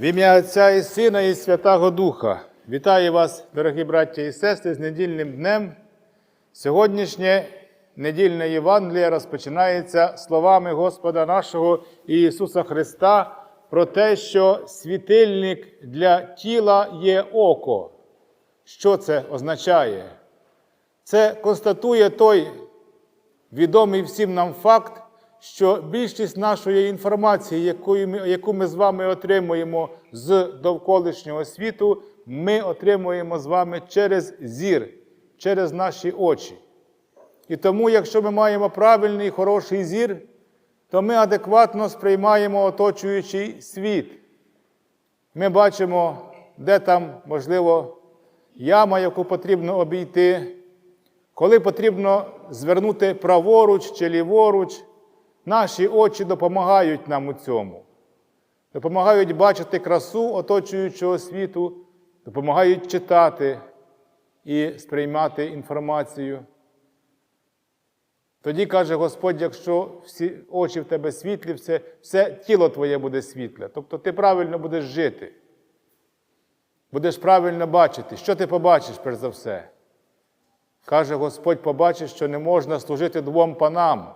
В ім'я Отця і Сина і Святого Духа. Вітаю вас, дорогі браття і сестри, з недільним днем. Сьогоднішнє недільне Євангеліє розпочинається словами Господа нашого Ісуса Христа про те, що світильник для тіла є око. Що це означає? Це констатує той відомий всім нам факт, що більшість нашої інформації, яку ми, з вами отримуємо з довколишнього світу, ми отримуємо з вами через зір, через наші очі. І тому, якщо ми маємо правильний хороший зір, то ми адекватно сприймаємо оточуючий світ. Ми бачимо, де там, можливо, яма, яку потрібно обійти, коли потрібно звернути праворуч чи ліворуч, наші очі допомагають нам у цьому. Допомагають бачити красу оточуючого світу, допомагають читати і сприймати інформацію. Тоді каже Господь, якщо всі очі в тебе світлі, все, все тіло твоє буде світле. Тобто ти правильно будеш жити. Будеш правильно бачити. Що ти побачиш перш за все? Каже Господь, побачиш, що не можна служити двом панам.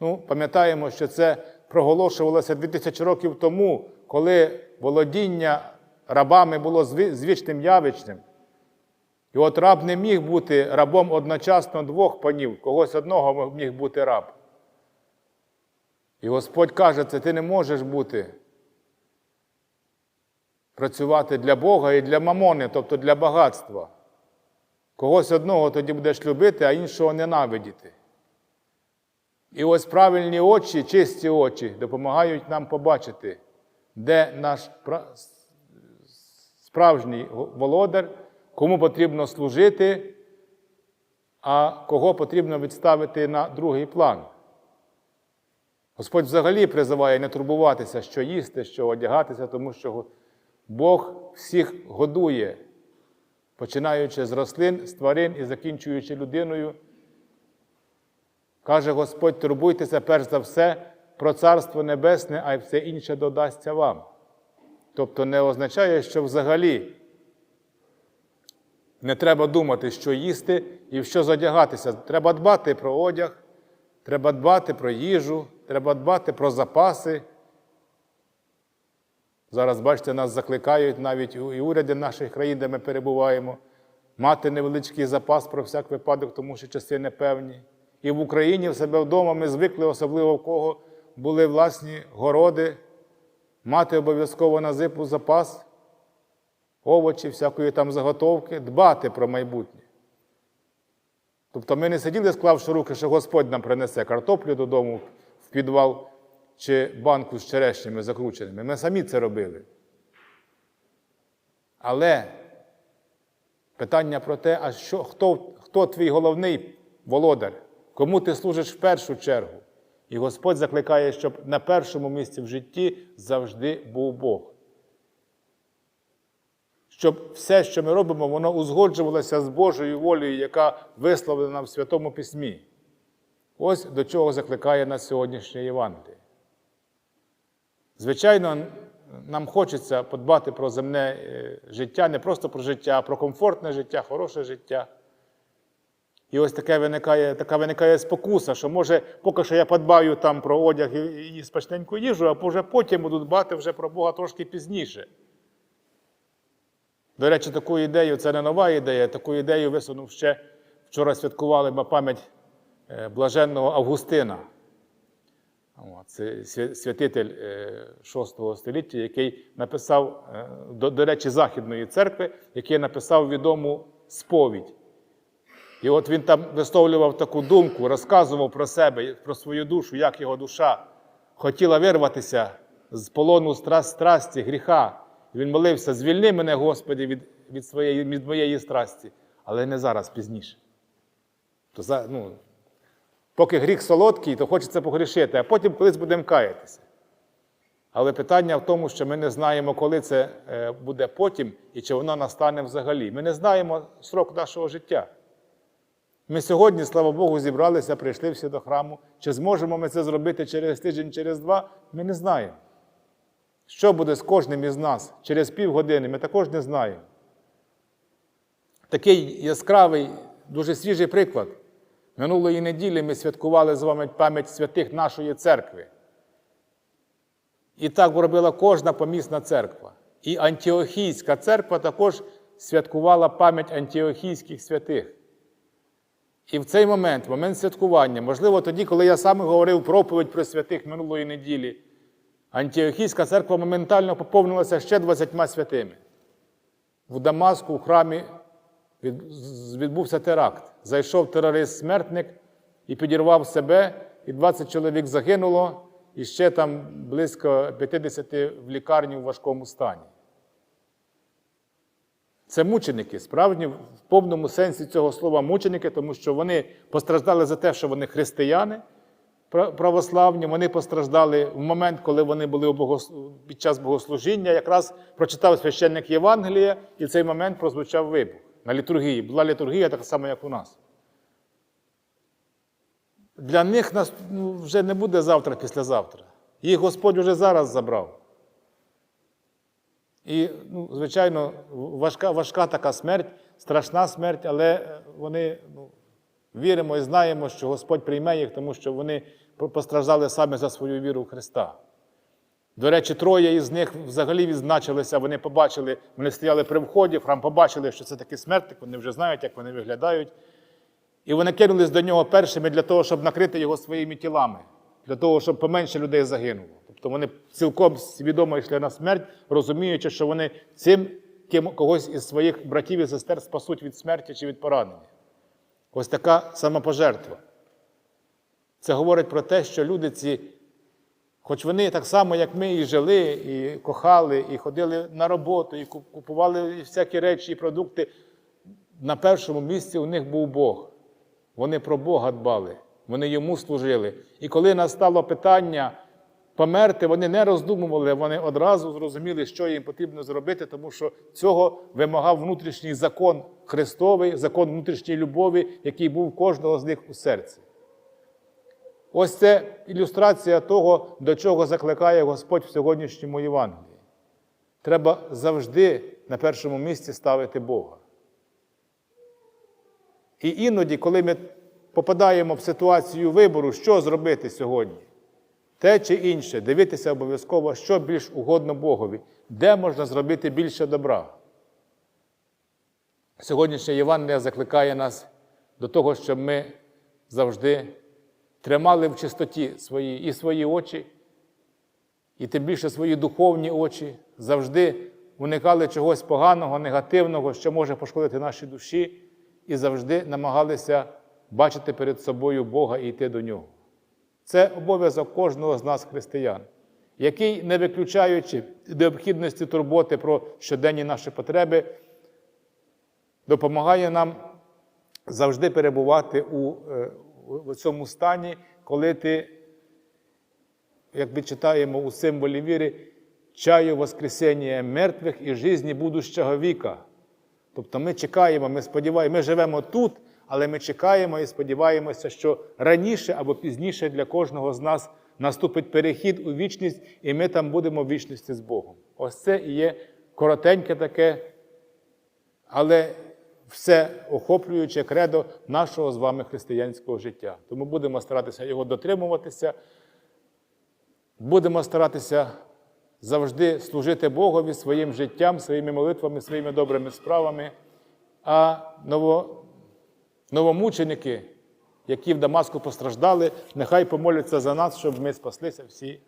Ну, Пам'ятаємо, що це проголошувалося 2000 років тому, коли володіння рабами було звичним явищем. І от раб не міг бути рабом одночасно двох панів, когось одного міг бути раб. І Господь каже, це ти не можеш бути. Працювати для Бога і для мамони, тобто для багатства. Когось одного тоді будеш любити, а іншого ненавидіти. І ось правильні очі, чисті очі допомагають нам побачити, де наш справжній володар, кому потрібно служити, а кого потрібно відставити на другий план. Господь взагалі призиває не турбуватися, що їсти, що одягатися, тому що Бог всіх годує, починаючи з рослин, з тварин і закінчуючи людиною. Каже Господь, турбуйтеся перш за все про Царство Небесне, а й все інше додасться вам. Тобто не означає, що взагалі не треба думати, що їсти і в що задягатися. Треба дбати про одяг, треба дбати про їжу, треба дбати про запаси. Зараз, бачите, нас закликають навіть і уряди наших країн, де ми перебуваємо, мати невеличкий запас про всяк випадок, тому що часи непевні. І в Україні в себе вдома ми звикли, особливо в кого були власні городи, мати обов'язково на зипу запас, овочі, всякої там заготовки, дбати про майбутнє. Тобто ми не сиділи, склавши руки, що Господь нам принесе картоплю додому в підвал чи банку з черешнями закрученими. Ми самі це робили. Але питання про те, а що, хто, хто твій головний володар? Кому ти служиш в першу чергу? І Господь закликає, щоб на першому місці в житті завжди був Бог. Щоб все, що ми робимо, воно узгоджувалося з Божою волею, яка висловлена в Святому Письмі. Ось до чого закликає нас сьогоднішнє Євангеліє. Звичайно, нам хочеться подбати про земне життя, не просто про життя, а про комфортне життя, хороше життя. І ось таке виникає, така виникає спокуса, що може, поки що я подбаю там про одяг і, і смачненьку їжу, а вже потім буду дбати вже про Бога трошки пізніше. До речі, таку ідею, це не нова ідея, таку ідею висунув ще вчора святкували ми пам'ять блаженного Августина. Це святитель VI століття, який написав, до, до речі, Західної церкви, який написав відому сповідь. І от він там висловлював таку думку, розказував про себе, про свою душу, як його душа хотіла вирватися з полону страсті, гріха. Він молився, звільни мене, Господи, від від, своєї, від моєї страсті, але не зараз пізніше. То за, ну, Поки гріх солодкий, то хочеться погрішити, а потім колись будемо каятися. Але питання в тому, що ми не знаємо, коли це буде потім і чи воно настане взагалі. Ми не знаємо срок нашого життя. Ми сьогодні, слава Богу, зібралися, прийшли всі до храму. Чи зможемо ми це зробити через тиждень, через два, ми не знаємо. Що буде з кожним із нас через півгодини, ми також не знаємо. Такий яскравий, дуже свіжий приклад. Минулої неділі ми святкували з вами пам'ять святих нашої церкви. І так робила кожна помісна церква. І Антіохійська церква також святкувала пам'ять антіохійських святих. І в цей момент, в момент святкування, можливо, тоді, коли я саме говорив проповідь про святих минулої неділі, Антіохійська церква моментально поповнилася ще 20 святими. В Дамаску, у храмі відбувся теракт. Зайшов терорист-смертник і підірвав себе, і 20 чоловік загинуло, і ще там близько 50 в лікарні у важкому стані. Це мученики, справжні в повному сенсі цього слова мученики, тому що вони постраждали за те, що вони християни православні, вони постраждали в момент, коли вони були під час богослужіння. Якраз прочитав священник Євангелія, і в цей момент прозвучав вибух на літургії. Була літургія така сама, як у нас. Для них нас ну, вже не буде завтра, післязавтра. Їх Господь вже зараз забрав. І, ну, звичайно, важка, важка така смерть, страшна смерть, але е, вони ну, віримо і знаємо, що Господь прийме їх, тому що вони постраждали саме за свою віру в Христа. До речі, троє із них взагалі відзначилися, вони побачили, вони стояли при вході, храм побачили, що це такий смертник, вони вже знають, як вони виглядають. І вони кинулись до нього першими для того, щоб накрити його своїми тілами, для того, щоб поменше людей загинуло. Тобто вони цілком свідомо йшли на смерть, розуміючи, що вони цим ким, когось із своїх братів і сестер спасуть від смерті чи від поранення. Ось така самопожертва. Це говорить про те, що люди ці, хоч вони так само, як ми, і жили, і кохали, і ходили на роботу, і купували всякі речі і продукти, на першому місці у них був Бог. Вони про Бога дбали, вони йому служили. І коли настало питання померти, вони не роздумували, вони одразу зрозуміли, що їм потрібно зробити, тому що цього вимагав внутрішній закон Христовий, закон внутрішньої любові, який був кожного з них у серці. Ось це ілюстрація того, до чого закликає Господь в сьогоднішньому Євангелії. Треба завжди на першому місці ставити Бога. І іноді, коли ми попадаємо в ситуацію вибору, що зробити сьогодні, те чи інше, дивитися обов'язково, що більш угодно Богові, де можна зробити більше добра. Сьогоднішнє Євангелія закликає нас до того, щоб ми завжди тримали в чистоті свої, і свої очі, і тим більше свої духовні очі, завжди уникали чогось поганого, негативного, що може пошкодити наші душі, і завжди намагалися бачити перед собою Бога і йти до нього. Це обов'язок кожного з нас, християн, який, не виключаючи необхідності турботи про щоденні наші потреби, допомагає нам завжди перебувати у, е, у цьому стані, коли ти, як ми читаємо у символі віри, чаю Воскресення мертвих і житті будущого віка. Тобто ми чекаємо, ми сподіваємося, ми живемо тут, але ми чекаємо і сподіваємося, що раніше або пізніше для кожного з нас наступить перехід у вічність, і ми там будемо в вічності з Богом. Ось це і є коротеньке таке, але все охоплююче кредо нашого з вами християнського життя. Тому будемо старатися його дотримуватися, будемо старатися завжди служити Богові своїм життям, своїми молитвами, своїми добрими справами. А ново, новомученики, які в Дамаску постраждали, нехай помоляться за нас, щоб ми спаслися всі.